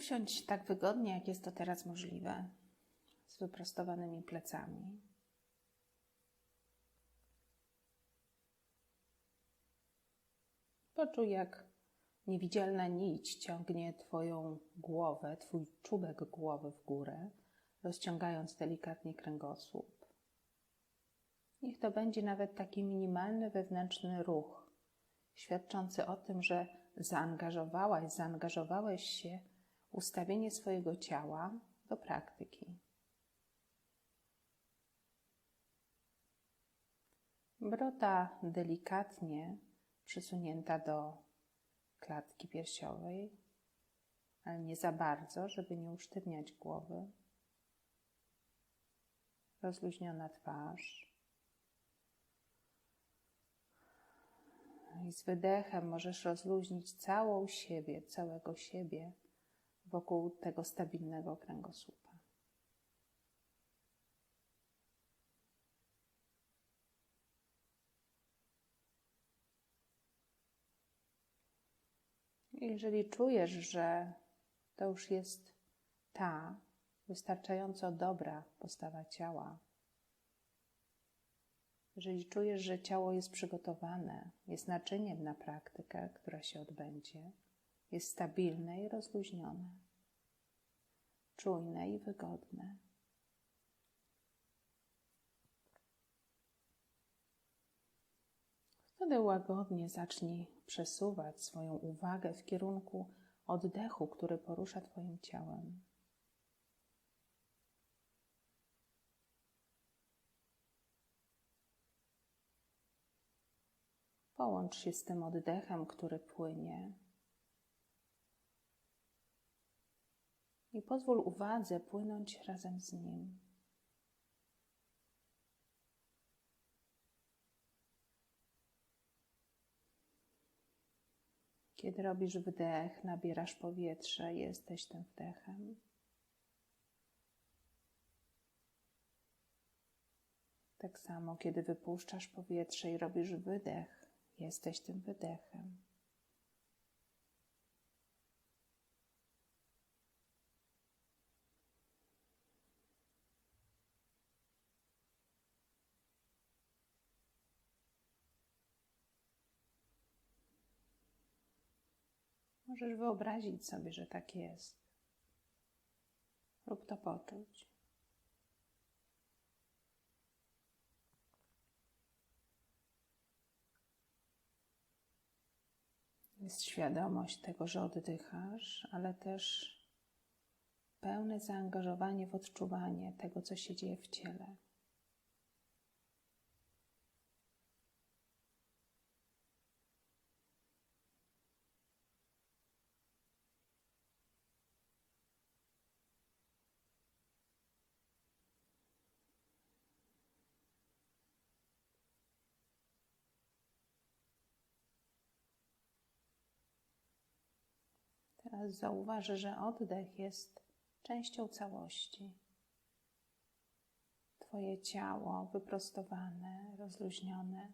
Usiądź tak wygodnie, jak jest to teraz możliwe, z wyprostowanymi plecami. Poczuj, jak niewidzialna nić ciągnie Twoją głowę, Twój czubek głowy w górę, rozciągając delikatnie kręgosłup. Niech to będzie nawet taki minimalny wewnętrzny ruch, świadczący o tym, że zaangażowałaś, zaangażowałeś się ustawienie swojego ciała do praktyki. Brota delikatnie przysunięta do klatki piersiowej, ale nie za bardzo, żeby nie usztywniać głowy. Rozluźniona twarz. I z wydechem możesz rozluźnić całą siebie, całego siebie wokół tego stabilnego kręgosłupa. Jeżeli czujesz, że to już jest ta wystarczająco dobra postawa ciała, jeżeli czujesz, że ciało jest przygotowane, jest naczyniem na praktykę, która się odbędzie, jest stabilne i rozluźnione, czujne i wygodne. Wtedy łagodnie zacznij przesuwać swoją uwagę w kierunku oddechu, który porusza Twoim ciałem. Połącz się z tym oddechem, który płynie. I pozwól uwadze płynąć razem z nim. Kiedy robisz wdech, nabierasz powietrze, jesteś tym wdechem. Tak samo, kiedy wypuszczasz powietrze i robisz wydech, jesteś tym wydechem. Możesz wyobrazić sobie, że tak jest, lub to poczuć. Jest świadomość tego, że oddychasz, ale też pełne zaangażowanie w odczuwanie tego, co się dzieje w ciele. Teraz zauważ, że oddech jest częścią całości. Twoje ciało wyprostowane, rozluźnione,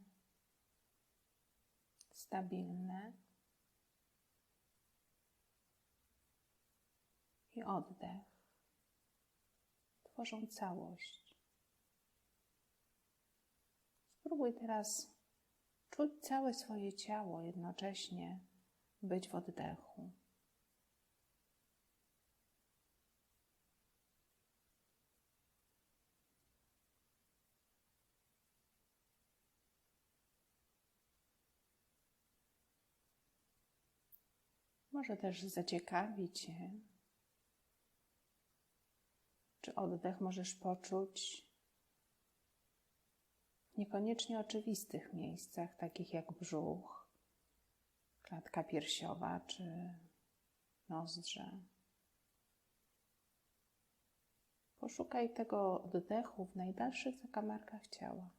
stabilne. I oddech tworzą całość. Spróbuj teraz czuć całe swoje ciało jednocześnie, być w oddechu. Może też zaciekawi Cię, czy oddech możesz poczuć w niekoniecznie oczywistych miejscach, takich jak brzuch, klatka piersiowa czy nozdrze. Poszukaj tego oddechu w najdalszych zakamarkach ciała.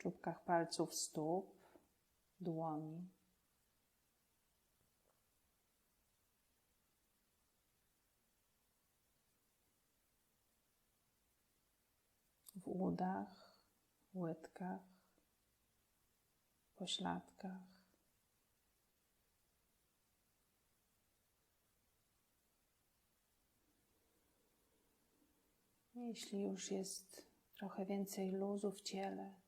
Czubkach palców stóp, dłoni. W udach, łydkach, pośladkach. Jeśli już jest trochę więcej luzu w ciele,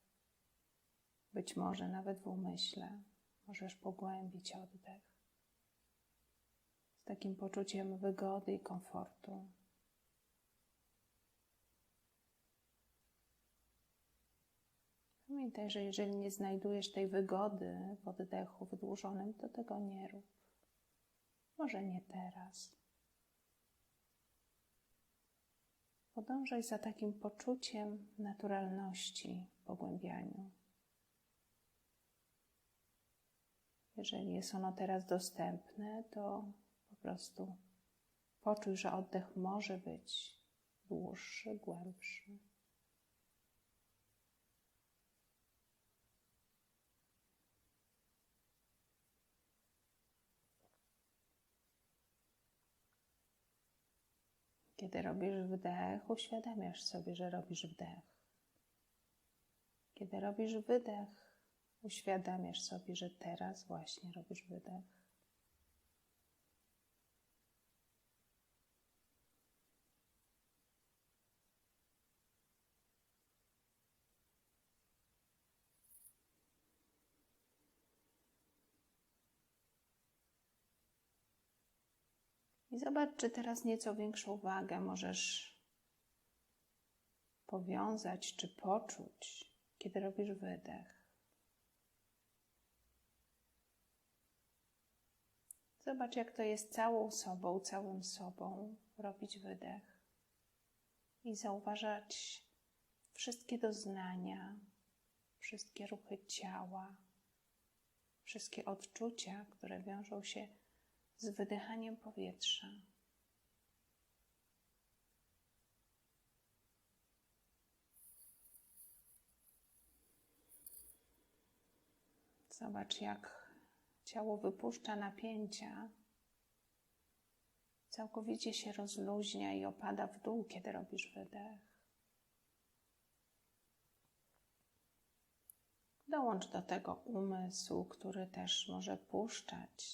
być może nawet w umyśle, możesz pogłębić oddech z takim poczuciem wygody i komfortu. Pamiętaj, że jeżeli nie znajdujesz tej wygody w oddechu wydłużonym, to tego nie rób. Może nie teraz. Podążaj za takim poczuciem naturalności w pogłębianiu. Jeżeli jest ono teraz dostępne, to po prostu poczuj, że oddech może być dłuższy, głębszy. Kiedy robisz wdech, uświadamiasz sobie, że robisz wdech. Kiedy robisz wydech, uświadamiasz sobie, że teraz właśnie robisz wydech. I zobacz, czy teraz nieco większą wagę możesz powiązać czy poczuć, kiedy robisz wydech. Zobacz, jak to jest całą sobą, całym sobą robić wydech i zauważać wszystkie doznania, wszystkie ruchy ciała, wszystkie odczucia, które wiążą się z wydychaniem powietrza. Zobacz, jak ciało wypuszcza napięcia, całkowicie się rozluźnia i opada w dół, kiedy robisz wydech. Dołącz do tego umysł, który też może puszczać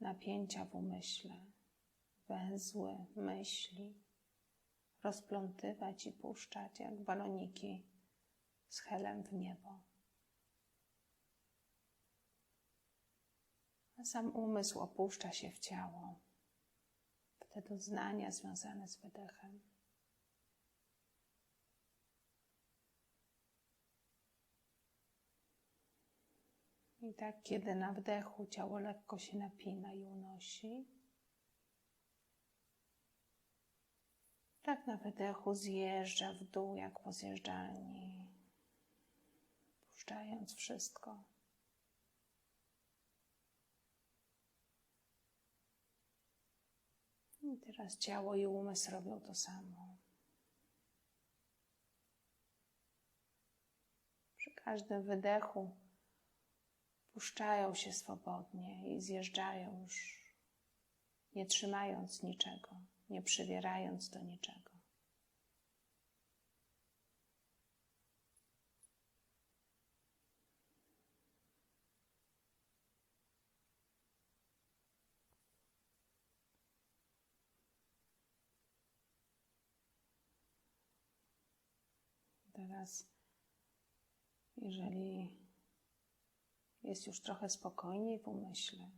napięcia w umyśle, węzły myśli, rozplątywać i puszczać jak baloniki z helem w niebo. A sam umysł opuszcza się w ciało, w te doznania związane z wydechem. I tak, kiedy na wdechu ciało lekko się napina i unosi, tak na wydechu zjeżdża w dół jak po zjeżdżalni, puszczając wszystko. I teraz ciało i umysł robią to samo. Przy każdym wydechu puszczają się swobodnie i zjeżdżają już, nie trzymając niczego, nie przywierając do niczego. Teraz, jeżeli jest już trochę spokojniej w umyśle,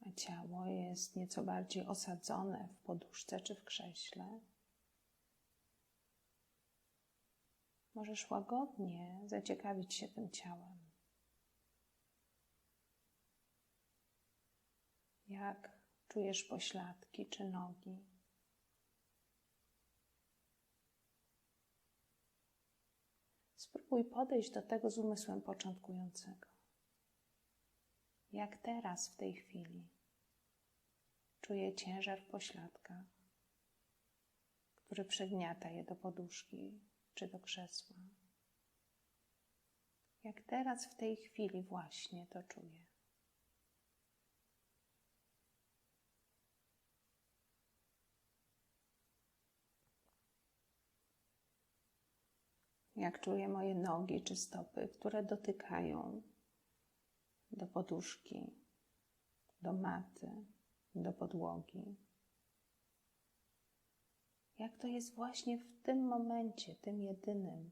a ciało jest nieco bardziej osadzone w poduszce czy w krześle. Możesz łagodnie zaciekawić się tym ciałem. Jak czujesz pośladki czy nogi? Spróbuj podejść do tego z umysłem początkującego. Jak teraz, w tej chwili, czuję ciężar w pośladkach, który przygniata je do poduszki czy do krzesła. Jak teraz, w tej chwili, właśnie to czuję. Jak czuję moje nogi czy stopy, które dotykają do poduszki, do maty, do podłogi. Jak to jest właśnie w tym momencie, tym jedynym,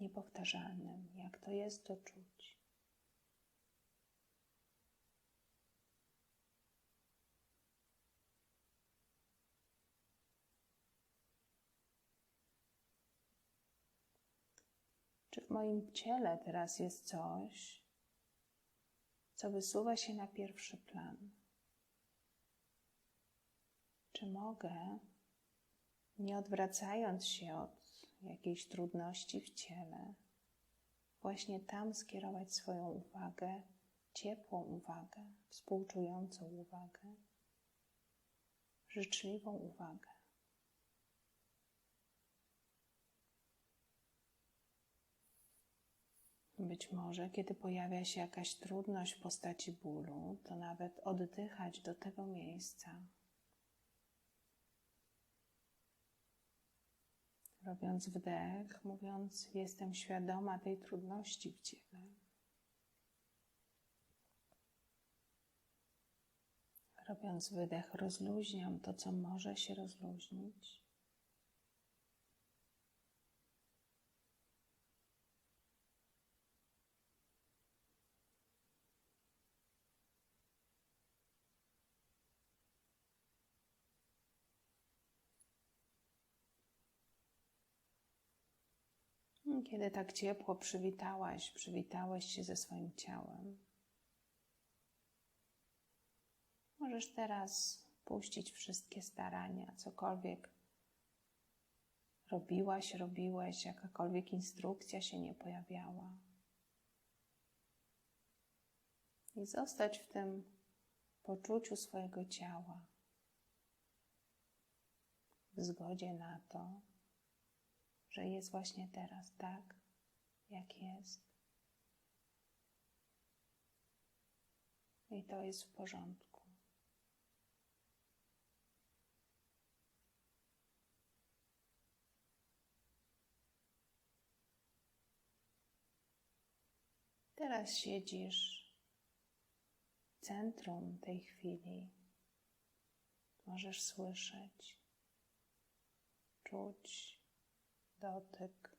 niepowtarzalnym, jak to jest to czuć. Czy w moim ciele teraz jest coś, co wysuwa się na pierwszy plan? Czy mogę, nie odwracając się od jakiejś trudności w ciele, właśnie tam skierować swoją uwagę, ciepłą uwagę, współczującą uwagę, życzliwą uwagę? Być może, kiedy pojawia się jakaś trudność w postaci bólu, to nawet oddychać do tego miejsca. Robiąc wdech, mówiąc: Jestem świadoma tej trudności w ciele. Robiąc wydech, rozluźniam to, co może się rozluźnić. Kiedy tak ciepło przywitałaś, przywitałeś się ze swoim ciałem, możesz teraz puścić wszystkie starania, cokolwiek robiłaś, robiłeś, jakakolwiek instrukcja się nie pojawiała. I zostać w tym poczuciu swojego ciała, w zgodzie na to, że jest właśnie teraz tak, jak jest. I to jest w porządku. Teraz siedzisz w centrum tej chwili. Możesz słyszeć, czuć dotyk,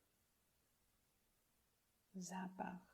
zapach.